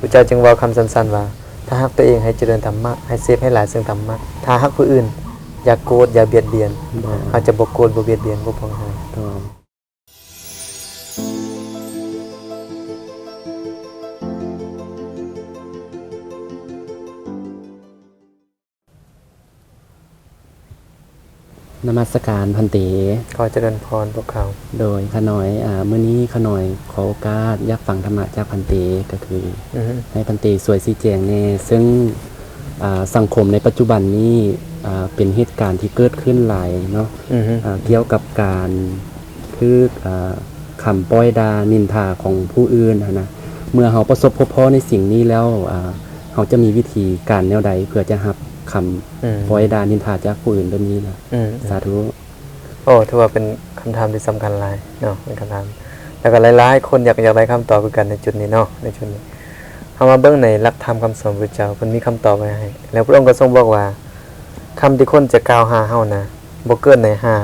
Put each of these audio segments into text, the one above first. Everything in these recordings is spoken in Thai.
พระเจ้าจึงเว่าคำสั้นๆว่า ถ้าฮักตัวเองให้เจริญธรรมะให้เซฟให้หลายซึ่งธรรมะถ้าฮักผู้อื่น อย่าโกรธอย่าเบียดเบียนโดยเขาจะบ่โกรธบ่เบียดเบียนบ่พองหาย นมัสการพันเตขอเจริญพรพวกเขา โดยขน่อยอ่ามื้อนี้ขน่อยขอโอกาสอยากฟังธรรมะจากพันเตก็คืออือฮึให้พันเตสวยสีแจงแน่ซึ่งอ่าสังคมในปัจจุบันนี้อ่าเป็นเหตุการณ์ที่เกิดขึ้นหลายเนาะอือฮึอ่าเกี่ยวกับการคืออ่าคำป้อยดานินทาของผู้อื่นหั้นนะเมื่อเราประสบพบพ่อในสิ่งนี้แล้วอ่าเราจะมีวิธีการแนวใดเพื่อจะรับ คอืมำป้อยดานินทาจากผู้อื่นแบบนี้นะอืมสาธุโอ้ถือว่าเป็นคำถามที่สำคัญหลายเนาะเป็นคำถามแล้วก็หลายๆคนอยากอยากได้คำตอบคือกันในจุดนี้เนาะในจุดนี้เอามาเบิ่งในหลักธรรมคำสอนพระเจ้าเพิ่นมีคำตอบไว้ให้ แล้วพระองค์ก็ทรงบอกว่าคำที่คนจะกล่าวหาเฮานะบ่เกินในห้า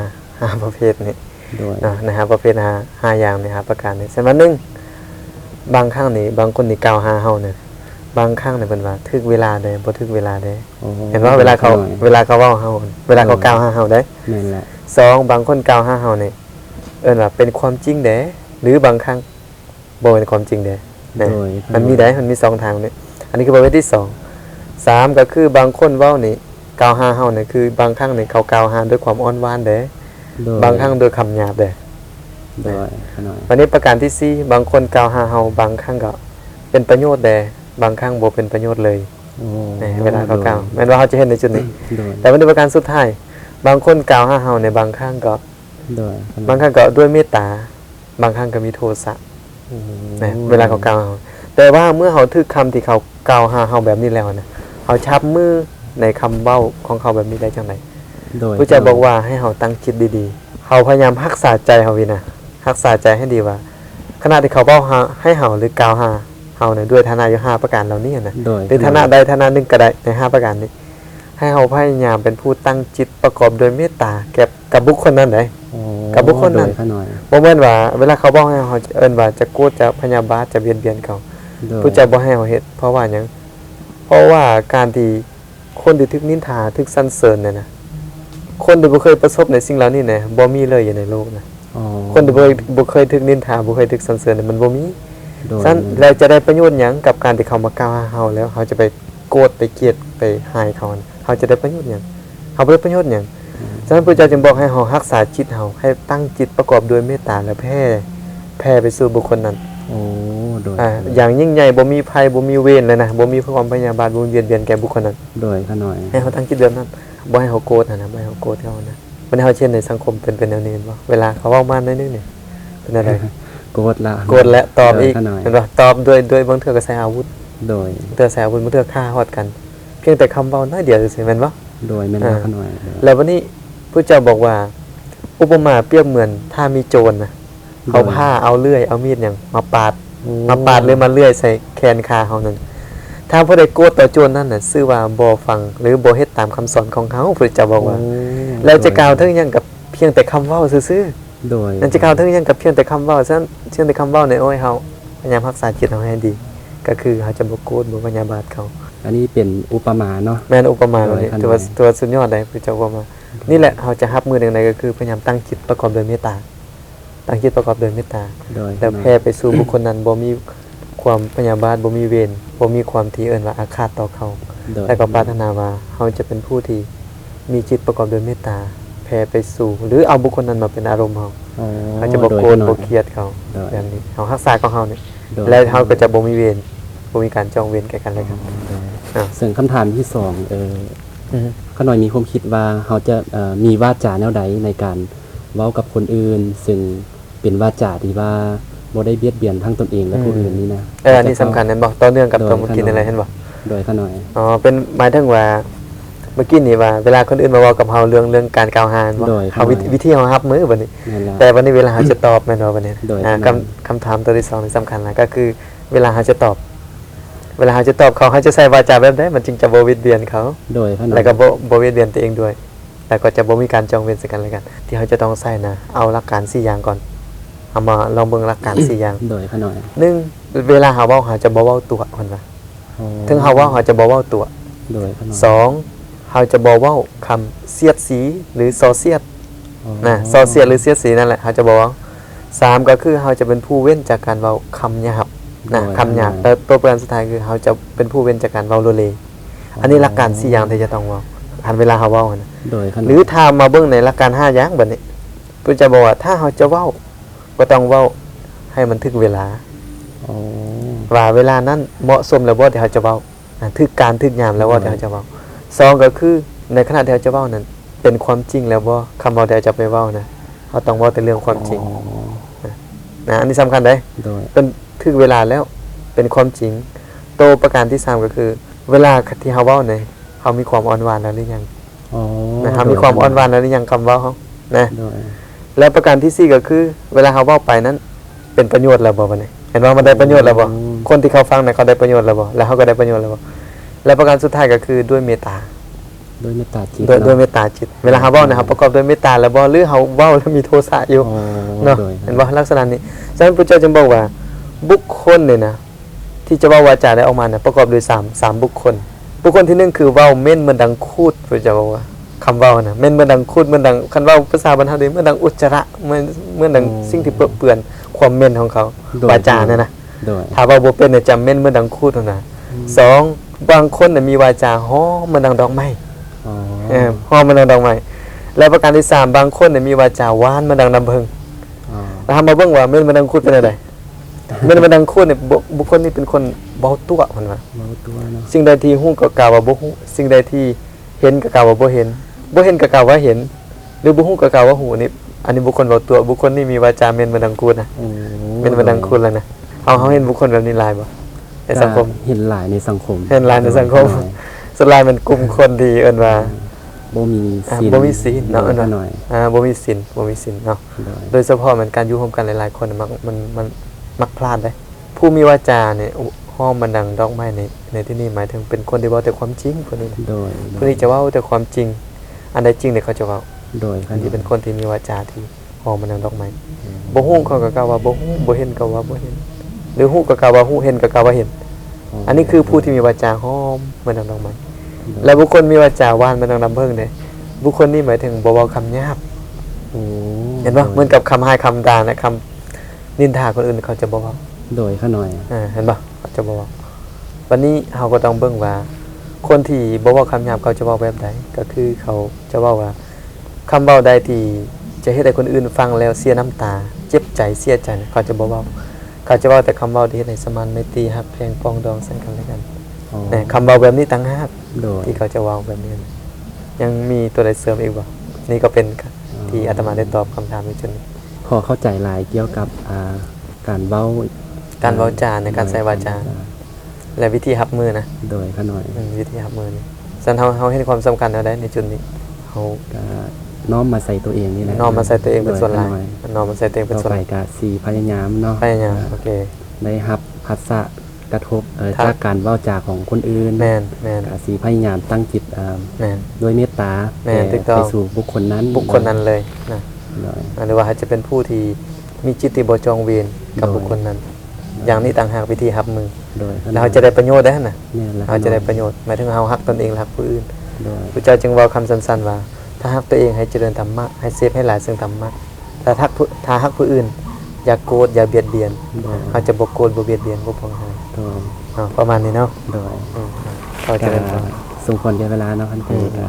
ห้าประเภทนี้โดยนะนะฮะประเภทห้าห้าอย่างนี่ครับประการนี้ฉะนั้นหนึ่งบางครั้งนี่บางคนนี่กล่าวหาเฮาเนี่ย บางครั้งเนี่ยเพิ่นว่าถึกเวลาใดบ่ถึกเวลาใดโอ้เห็นว่าเวลาเขาหน่อยเวลาเขาเว้าเฮาเวลาเขากล่าวหาเฮาได้นั่นแหละสองบางคนกล่าวหาเฮานี่เอิ้นว่าเป็นความจริงเด้หรือบางครั้งบ่เป็นความจริงเด้นะโดยมันมีได้มันมีสองทางนี่อันนี้คือประเภทที่สองสามก็คือบางคนเว้านี่กล่าวหาเฮานี่คือบางครั้งนี่เขากล่าวหาด้วยความอ่อนหวานเด้โดยบางครั้งด้วยคำหยาบเด้โดยขน่อยวันนี้ประการที่สี่บางคนกล่าวหาเฮาบางครั้งก็เป็นประโยชน์แด่ บางครั้งบ่เป็นประโยชน์เลยโอ้นี่เวลาเขากล่าวแม้นว่าเขาจะเห็นในจุดนี้โดยแต่วันนี้ประการสุดท้ายบางคนกล่าวหาเฮาในบางครั้งก็โดยบางครั้งก็ด้วยเมตตา บางครั้งก็มีโทสะโอ้นะเวลาเขากล่าวหาเราแต่ว่าเมื่อเขาทึกคำที่เขากล่าวหาเฮาแบบนี้แล้วนะเขาชับมือในคำเว้าของเขาแบบนี้ได้จังไดโดยพระเจ้าบอกว่าให้เขาตั้งจิตดีๆ เขาพยายามรักษาใจเขาวินะรักษาใจให้ดีว่า ขณะที่เขาเว้าหาให้เฮาหรือกล่าวหา เฮาเนี่ยด้วยฐานะอยู่ห้าประการเหล่านี้นะโดยหรือฐานะใดฐานะหนึ่งก็ได้ในห้าประการนี้ ให้เขาพยายามเป็นผู้ตั้งจิตประกอบโดยเมตตาแก่กับบุคคลนั้นได้โอ้กับบุคคลนั้นโดยขน่อยบ่แม่นว่า เวลาเขาบอกให้เขาเอิ้นว่าจะโกรธจะพยาบาทจะเบียดเบียนเขาโดยผู้เจ้าบ่ให้เขาเฮ็ดเพราะว่าหยังเพราะว่าการที่คนที่ถึกนินทาถึกสรรเสริญเนี่ยนะคนที่บ่เคยประสบในสิ่งเหล่านี้เนี่ยบ่มีเลยอยู่ในโลกนะอ๋อคนที่บ่บ่เคยถึกนินทาบ่เคยถึกสรรเสริญเนี่ยมันบ่มี โดย ฉะนั้นแล้วจะได้ประโยชน์หยังกับการที่เขามากล่าวหาเฮาแล้วเขาจะไปโกรธไปเกลียดไปหายเขาน่ะเขาจะได้ประโยชน์หยังเขาบ่ได้ประโยชน์หยังฉะนั้นพระเจ้าจึงบอกให้เฮารักษาจิตเฮาให้ตั้งจิตประกอบด้วยเมตตาและแผ่แผ่ไปสู่บุคคลนั้น โอ้โดยอ่าอย่างยิ่งใหญ่บ่มีภัยบ่มีเวรเลยนะบ่มีความพยาบาทบ่มีเบียดเบียนแก่บุคคลนั้น โดยขน่อย ให้เขาตั้งจิตแบบนั้นบ่ให้เขาโกรธนะนะบ่ให้เขาโกรธเขานะวันนี้เขาเช่นในสังคมเป็นเป็นแนวนี้บ่เวลาเขาเว้ามาหน่อยนึงเนี่ยเป็นอะไร โกรธละโกรธและตอบอีกโดยขน่อยเห็นบ่ตอบด้วยด้วยบางเทื่อก็ใช้อาวุธ โดยบางเทื่อใช้อาวุธบางเทื่อฆ่าฮอดกัน เพียงแต่คำเว้าน้อยเดียวซื่อๆแม่นบ่โดยแม่นอ่าว่าขน่อยโดยแล้ววันนี้พระเจ้าบอกว่า อุปมาเปรียบเหมือนถ้ามีโจรนะเขาผ้าเอาเลื่อยเอามีดหยังมาปาดโอ้มาปาดหรือมาเลื่อยใส่แขนขาเขานั่นถ้าผู้ใดโกรธต่อโจรนั่นน่ะชื่อว่าบ่ฟัง หรือบ่เฮ็ดตามคำสอนของเขาพระเจ้าบอกว่าโแล้วจะกล่าวถึงหยังกับเพียงแต่คำเว้าซื่อ โดยๆนั่นจะกล่าวถึงหยังกับเพียงแต่คำเว้าซั่นเพียงแต่คำเว้าในยโอ้ยเฮาพยายามรักษาจิตเฮาให้ดี ก็คือเขาจะบ่โกรธบ่พยาบาทเขาอันนี้เป็นอุปมาเนาะแม่นอุปมาแบบนี้โดยขนาดตัวตัวสุดยอดเลยพระเจ้าว่ามา นี่แหละเขาจะรับมืออย่างไรก็คือพยายามตั้งจิตประกอบโดยเมตตาตั้งจิตประกอบโดยเมตตาโดยแล้วแผ่ไปสู่บุคคลนั้นบ่มีความพยาบาทบ่มีเวรบ่มีความที่เอิ้นว่าอาฆาตต่อเขาโดยแต่ก็ปรารถนาว่าเขาจะเป็นผู้ที่มีจิตประกอบด้วยเมตตาแผ่ไปสู่ หรือเอาบุคคลนั้นมาเป็นอารมณ์เขาโอ้เขาจะบ่โดยโกรธขน่อยบ่เครียดเขาโดยแบบนี้เขารักษาของเขานี่โดยแล้วเขาก็จะบ่มีเวรบ่มีการจองเวรแก่กันและกันโดยอะส่วนคำถามที่สองเอออือขน่อยมีความคิดว่าเขาจะเอ่อมีวาจาแนวใดในการเว้ากับคนอื่น ซึ่งเป็นวาจาที่ว่าบ่ได้เบียดเบียนทั้งตนเองและผู้อื่นนี่นะเอออันนี้สำคัญนั่นบ่ต่อเนื่องกับโดยตัวเมื่อกี้นั่นแหละเห็นบ่โดยขน่อยอ๋อเป็นหมายถึงว่า เมื่อกี้นี่ว่าเวลาคนอื่นมาเว้ากับเฮาเรื่องเรื่องการกล่าวหาบ่โดยเฮาวิธีวิธีเฮารับมือบัดนี้นั่นแหละแต่วันนี้เวลาเขาจะตอบแม่นบ่วันนี้โดยอ่าครับคำคำถามตัวที่สองนี่สำคัญนะก็คือ เวลาเขาจะตอบ เวลาเขาจะตอบเขาเขาจะใส่วาจาแบบใดมันจึงจะบ่เวียดเบียนเขา โดยขน่อยแล้วก็บ่บ่เวียดเบียนตัวเองด้วย แล้วก็จะบ่มีการจองเวรซึ่งกันและกัน ที่เขาจะต้องใส่นะ เอาหลักการ4อย่างก่อน เอามาลองเบิ่งหลักการ 4อย่างโดยขน่อยหนึ่งเวลาเฮาเว้าเฮาจะบ่เว้าตัวเพิ่นว่าถึงเฮาเว้าเฮาจะบ่เว้าตัวโดยขน้อยสอง เฮาจะบ่เว้าคำเสียดสีหรือซอเสียดอ๋อนะซอเสียดหรือเสียดสีนั่นแหละเฮาจะบ่เว้าสามก็คือเฮาจะเป็นผู้เว้นจากการเว้าคำหยาบนะคำหยาบแล้วตัวประการสุดท้ายคือเฮาจะเป็นผู้เว้นจากการเว้าโลเล อันนี้หลักการสี่อย่างที่จะต้องเว้าอันเวลาเฮาเว้านะโดยขน้อยหรือถ้ามาเบิ่งในหลักการห้าอย่างบัดนี้เพิ่นจะบอกว่าถ้าเฮาจะเว้าก็ต้องเว้าให้มันถึกเวลาอ๋อว่าเวลานั้นเหมาะสมแล้วบ่ที่เฮาจะเว้าอ่าถึกการถึกยามแล้วบ่ที่เฮาจะเว้า สองก็คือในขณะที่เฮาจะเว้านั้น เป็นความจริงแล้วบ่คำเว้าที่เฮาจะไปเว้านะเฮาต้องเว้าแต่เรื่องความจริงอ๋อนะอันนี้สำคัญเด้โดยเป็นถึกเวลาแล้วเป็นความจริง โตวประการที่สามก็คือ เวลาที่เฮาเว้าเนี่ยเฮามีความอ่อนหวานแล้วหรือยังอ๋อนะเฮามีความอ่อนหวานแล้วหรือยังคำเว้าเฮานะโดยแล้วประการที่สี่ก็คือ เวลาเขาเว้าไปนั้น เป็นประโยชน์แล้วบ่บัดนี้เห็นว่ามันได้ประโยชน์แล้วบ่คนที่เขาฟังเนี่ยเขาได้ประโยชน์แล้วบ่แล้วเขาก็ได้ประโยชน์แล้วบ่ และประการสุดท้ายก็คือด้วยเมตตาด้วยเมตตาจิตด้วยเนาะด้วยเมตตาจิต เวลาเขาเว้าเนี่ยเขาประกอบด้วยเมตตาแล้วบ่หรือเขาเว้าแล้วมีโทสะอยู่อ๋อเนาะโดยเห็นบ่ลักษณะนี้ฉะนั้นพระเจ้าจึงบอกว่า บุคคลเนี่ยนะที่จะเว้าวาจาได้ออกมาเนี่ยประกอบด้วยสามสามบุคคล บุคคลที่หนึ่งคือเว้าเม่นเหมือนดังคูดพระเจ้าบอกว่าคำเว้านะเม่นเหมือนดังคูดเหมือนดังคันเว้าภาษาบรรทัดเหมือนดังอุจจาระเหมือนเหมือนดังสิ่งที่เปื้อนเปื้อนความเม่นของเขาโดยวาจาเนี่ยนะโดยถ้าเว้าบ่เป็นเนี่ยจำเม่นเหมือนดังคูดเท่านั้นสอง บางคนน่ะมีวาจาฮ้อเหมือนดังดอกไม้อ๋อเออฮ้อเหมือนดังดอกไม้และประการที่สามบางคนน่ะมีวาจาหวานเหมือนดังน้ำผึ้งอ๋อแล้วทำมาเบิ่งว่าเม่นเหมือนดังคูดเป็นอะไรเม่นเหมือนดังคูดเนี่ยบุบุคคลนี้เป็นคนเบาตัวเพิ่นว่าเมาตัวเนาะสิ่งใดที่ฮู้ก็กล่าวว่าบ่ฮู้สิ่งใดที่เห็นก็กล่าวว่าบ่เห็นบ่เห็นก็กล่าวว่าเห็น หรือบ่ฮู้ก็กล่าวว่าฮู้นี่อันนี้บุคคลเว้าตัวบุคคลนี่มีวาจาเม่นบ่ดังคูดนะโอ้เม่นบ่ดังคูดแล้วนะเฮาเฮาเห็นบุคคลแบบนี้หลายบ่ ในสังคม เห็นหลายในสังคม เห็นหลายในสังคมส่วนหลายมันกลุ่มคนที่เอิ้นว่าบ่มีอ่าศีลบ่มีศีลเนาะโดยหน่อยอ่าบ่มีศีลบ่มีศีลเนาะโดยโดยเฉพาะมันการอยู่ร่วมกันหลายๆคนน่ะมักมันมันมักพลาดเด้ผู้มีวาจาเนี่ยอุห้อมมันดังดอกไม้ในในที่นี้หมายถึงเป็นคนที่เว้าแต่ความจริงคนนี้นะโดยคนที่จะเว้าแต่ความจริง อันใดจริงเนี่ยเขาจะเว้าโดยอันที่เป็นคนที่มีวาจาที่หอมมันดังดอกไม้บ่ฮู้เขาก็กล่าวว่าบ่ฮู้บ่เห็นก็ว่าบ่เห็น หรือฮู้ก็กล่าวว่าฮู้เห็นก็กล่าวว่าเห็น อันนี้คือผู้ที่มีวาจาหอมเหมือนดังดอกไม้และบุคคลมีวาจาหวานเหมือนดังน้ำผึ้งเนี่ยบุคคลนี้หมายถึงบ่เว้าคำหยาบโอ้เห็นป่ะเหมือนกับคำให้คำด่าและคำนินทาคนอื่นเขาจะบ่เว้าโดยข้าหน่อยอ่าเห็นป่ะเขาจะบ่เว้าวันนี้เราก็ต้องเบิ่งว่า คนที่บ่เว้าคำหยาบเขาจะเว้าแบบใดก็คือเขาจะเว้าว่าคำเว้าใดที่จะเฮ็ดให้คนอื่นฟังแล้วเสียน้ำตา เจ็บใจเสียใจเนี่ยเขาจะบ่เว้า เขาจะเว้าแต่คำเว้าที่เฮ็ดให้สมานไมตรีฮักแพงปรองดองซึ่งกันและกันอ๋อแต่คำเว้าแบบนี้ต่างหากโดยที่เขาจะเว้าแบบนี้นะยังมีตัวใดเสริมอีกบ่นี่ก็เป็นที่อาตมาได้ตอบคำถามในจุดนี้พอเข้าใจหลายเกี่ยวกับอ่าการเว้าการเว้าจาในการใช้วาจาและวิธีรับมือนะโดยข้าหน่อยอืมวิธีรับมือนี่สันเฮาเฮาเห็นความสำคัญเอาได้ในจุดนี้เฮาก็ น้อมมาใส่ตัวเองนี่แหละน้อมมาใส่ตัวเองเป็นส่วนหลายโดยน้อมมาใส่ตัวเองเป็นต่อส่วนไปหลายก็สีพยายามเนาะพยายามโอเคได้รับภัสสะกระทบเอ่อครับจากการเว้าจาของคนอื่นแม่นแม่นก็สีพยายามตั้งจิตอ่าแม่นด้วยเมตตาแม่นแผ่ถูกต้องไปสู่บุคคลนั้นบุคคลนั้นเลยนะโดยหรือว่าอาจจะเป็นผู้ที่มีจิตที่บ่จองเวรกับโดยบุคคลนั้น อย่างนี้ต่างหากวิธีรับมือโดยแล้วเขาจะได้ประโยชน์ได้หั่นน่ะเนี่ยแหละเขาจะได้ประโยชน์หมายถึงเฮาฮักตนเองและรักผู้อื่นโดยพระเจ้าจึงเว้าคำสั้นๆว่า ถ้าฮักตัวเองให้เจริญธรรมะให้เสพให้หลายซึ่งธรรมะแต่ถ้าผู้ถ้าฮักผู้อื่น อย่าโกรธอย่าเบียดเบียนโดยเขาจะบ่โกรธบ่เบียดเบียนบ่พองหายโดยอ่าประมาณนี้เนาะโดยอืมเขาก็จะเป็นต่อสมควรแก่เวลาเนาะพันเตอืมก็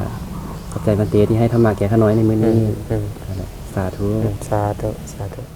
ขอบใจพันเตที่ให้ธรรมะแก่ข้าน้อยในมื้ออืนี้มอืมสาธุอืมสาธุสาธุ